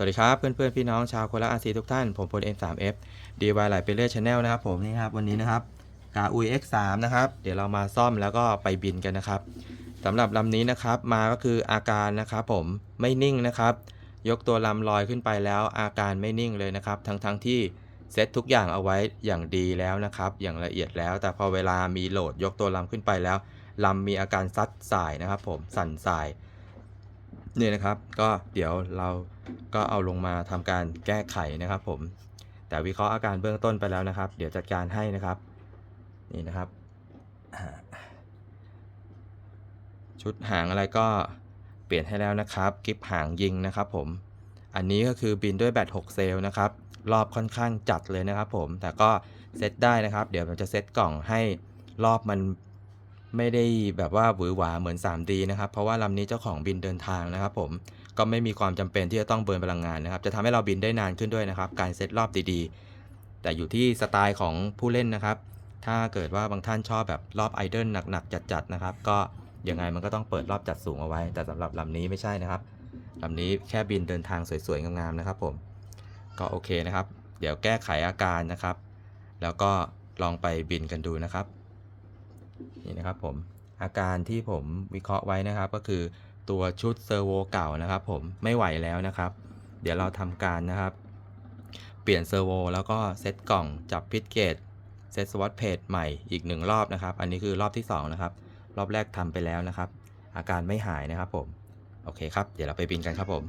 สวัสดีครับเพื่อนเพื่อนๆพี่น้องชาวโคราชอาซีทุกท่าน ผมพล N3F DY ไหลไปเรื่อยชาแนลนะครับผมนี่ครับวันนี้นะครับกาอุย X3 นะครับเดี๋ยวเรามาซ่อมแล้วก็ไปบินกันนะครับสำหรับลำนี้นะครับมาก็คืออาการนะครับผมไม่นิ่งนะครับ ยกตัวลำลอยขึ้นไปแล้วอาการไม่นิ่งเลยนะครับ ทั้งๆทที่เซตทุกอย่างเอาไว้อย่างดีแล้วนะครับ อย่างละเอียดแล้ว แต่พอเวลามีโหลดยกตัวลำขึ้นไปแล้วลำมีอาการซัดสายนะครับ ผมสั่นสาย นี่นะครับก็เดี๋ยวเราก็เอาลงมาทำการแก้ไขนะครับ ผม แต่วิเคราะห์อาการเบื้องต้นไปแล้วนะครับ เดี๋ยวจัดการให้นะครับ นี่นะครับ ชุดหางอะไรก็เปลี่ยนให้แล้วนะครับกิฟหางยิงนะครับ ผม อันนี้ก็คือบินด้วยแบต6เซลล์นะครับรอบค่อนข้างจัดเลยนะครับ ผมแต่ก็เซตได้นะครับ เดี๋ยวผมจะเซตกล่องให้รอบมัน ไม่ได้แบบว่าหวือหวาเหมือน 3D นะครับ เพราะว่าลำนี้เจ้าของบินเดินทางนะครับผม ก็ไม่มีความจำเป็นที่จะต้องเบิร์นพลังงานนะครับ จะทำให้เราบินได้นานขึ้นด้วยนะครับ การเซตรอบดีๆ แต่อยู่ที่สไตล์ของผู้เล่นนะครับ ถ้าเกิดว่าบางท่านชอบแบบรอบไอดอลหนักๆ จัดๆนะครับ ก็ยังไงมันก็ต้องเปิดรอบจัดสูงเอาไว้ แต่สำหรับลำนี้ไม่ใช่นะครับลำนี้แค่บินเดินทางสวยๆ งามๆ นะครับผม ก็โอเคนะครับ เดี๋ยวแก้ไขอาการนะครับ แล้วก็ลองไปบินกันดูนะครับ นี่นะครับผมอาการที่ผมวิเคราะห์ไว้นะครับก็คือตัวชุดเซอร์โวเก่านะครับ ผมไม่ไหวแล้วนะครับ เดี๋ยวเราทำการนะครับ เปลี่ยนเซอร์โวแล้วก็เซตกล่องจับพิทเกตเซตสวอตเพจใหม่อีกหนึ่งรอบนะครับ อันนี้คือรอบที่2นะครับรอบแรกทำไปแล้วนะครับ อาการไม่หายนะครับผม โอเคครับ เดี๋ยวเราไปบินกันครับผม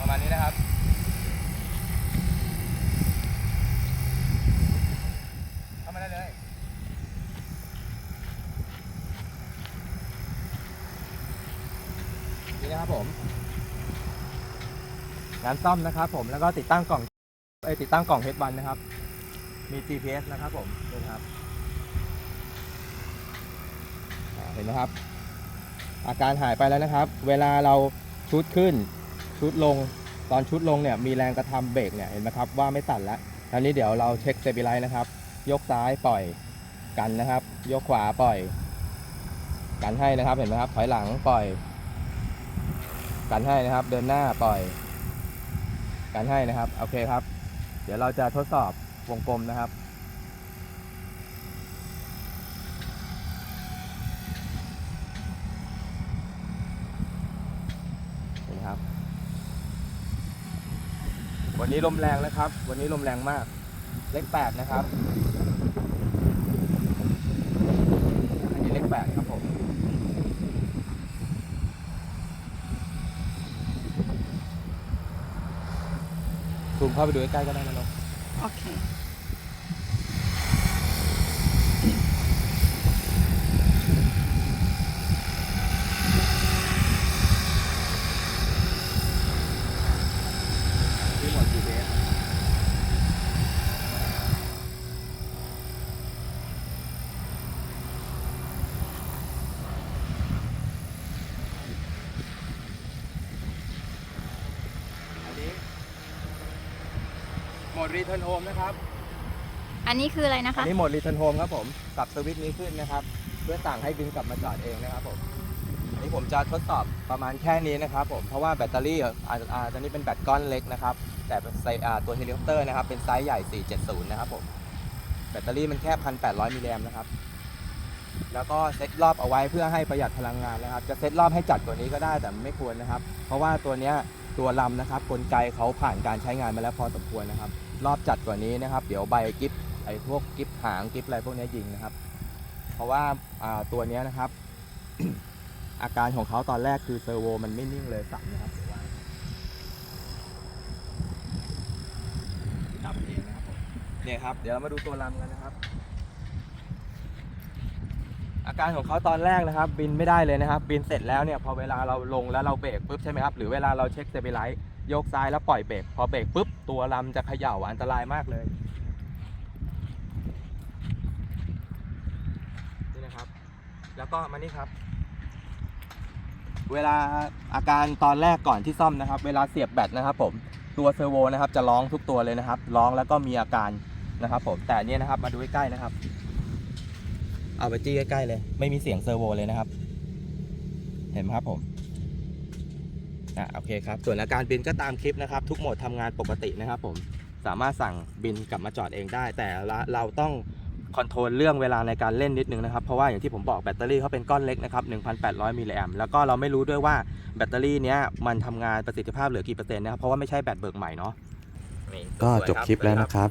ประมาณนี้นะครับ เข้ามาได้เลย นะครับผมงานซ่อมนะครับผมแล้วก็ติดตั้งกล่องเอติดตั้งกล่องเฮดบันนะครับ มี GPS นะครับผมดูครับเห็นไหมครับ อาการหายไปแล้วนะครับ เวลาเราชุดขึ้นชุดลงตอนชุดลงเนี่ยมีแรงกระทำเบรกเนี่ยเห็นไหมครับว่าไม่สั่นแล้วตอนนี้เดี๋ยวเราเช็คเซบิไลท์นะครับ ยกซ้ายปล่อยกันนะครับ ยกขวาปล่อย กันให้นะครับเห็นไหมครับถอยหลังปล่อย กันให้นะครับ เดินหน้าปล่อย กันให้นะครับ โอเคครับ เดี๋ยวเราจะทดสอบวงกลมนะครับเห็นไหมครับ วันนี้ลมแรงนะครับ วันนี้ลมแรงมาก เลขแปดนะครับ อันนี้เลขแปดครับผม ซูมเข้าไปดูใกล้ๆก็ได้นะนกโอเค ที่หมด GPS อันนี้ โหมด Return Home นะครับอันนี้คืออะไรนะอัคะ นนี้โหมด Return Home ครับผมปรับสวิตช์นี้ขึ้นนะครับ เพื่อสั่งให้บินกลับมาจอดเองนะครับผมอันนี้ผมจะทดสอบประมาณแค่นี้นะครับผมเพราะว่าแบตเตอรี่อะอาอ่าตอนนี้เป็นแบตก้อนเล็กนะครับแต่ไซอ่าตัวเฮลิคอปเตอร์นะครับเป็นไซส์ใหญ่ 470 นะครับผมแบตเตอรี่มันแค่ 1,800มิลลิแอมป์นะครับแล้วก็เซตรอบเอาไว้เพื่อให้ประหยัดพลังงานนะครับ จะเซตรอบให้จัดกว่านี้ก็ได้แต่ไม่ควรนะครับ เพราะว่าตัวเนี้ย ตัวลำนะครับ กลไกเขาผ่านการใช้งานมาแล้วพอสมควรนะครับ รอบจัดกว่านี้นะครับ เดี๋ยวใบกิฟไอ้พวกกิฟหางกิฟอะไรพวกนี้ยิงนะครับ เพราะว่าตัวนี้นะครับ อาการของเขาตอนแรกคือเซอร์โวมันไม่นิ่งเลยสั่นนะครับดับเองนะครับเนี่ยครับ เดี๋ยวเรามาดูตัวลำกันนะครับ อาการของเขาตอนแรกนะครับ บินไม่ได้เลยนะครับ บินเสร็จแล้วเนี่ยพอเวลาเราลงแล้วเราเบรกปุ๊บใช่ไหมครับหรือเวลาเราเช็คเซบิไลท์ยกซ้ายแล้วปล่อยเบรกพอเบรกปุ๊บตัวลำจะเขย่าอันตรายมากเลยนี่นะครับ แล้วก็มานี่ครับ เวลาอาการตอนแรกก่อนที่ซ่อมนะครับ เวลาเสียบแบตนะครับ ผมตัวเซอร์โวนะครับจะร้องทุกตัวเลยนะครับ ร้องแล้วก็มีอาการนะครับ ผมแต่เนี่ยนะครับมาดูใกล้ๆนะครับ เอาไปจี้ใกล้ๆเลย ไม่มีเสียงเซอร์โวเลยนะครับ เห็นไหมครับผมอะโอเคครับ ส่วนอาการบินก็ตามคลิปนะครับ ทุกโหมดทำงานปกตินะครับผมสามารถสั่งบินกลับมาจอดเองได้ แต่เราต้องคอนโทรลเรื่องเวลาในการเล่นนิดนึงนะครับ เพราะว่าอย่างที่ผมบอกแบตเตอรี่เขาเป็นก้อนเล็กนะครับ 1,800 มิลลิแอมแล้วก็เราไม่รู้ด้วยว่าแบตเตอรี่เนี้ยมันทำงานประสิทธิภาพเหลือกี่เปอร์เซ็นต์นะครับ เพราะว่าไม่ใช่แบตเบิกใหม่เนาะก็จบคลิปแล้วนะครับ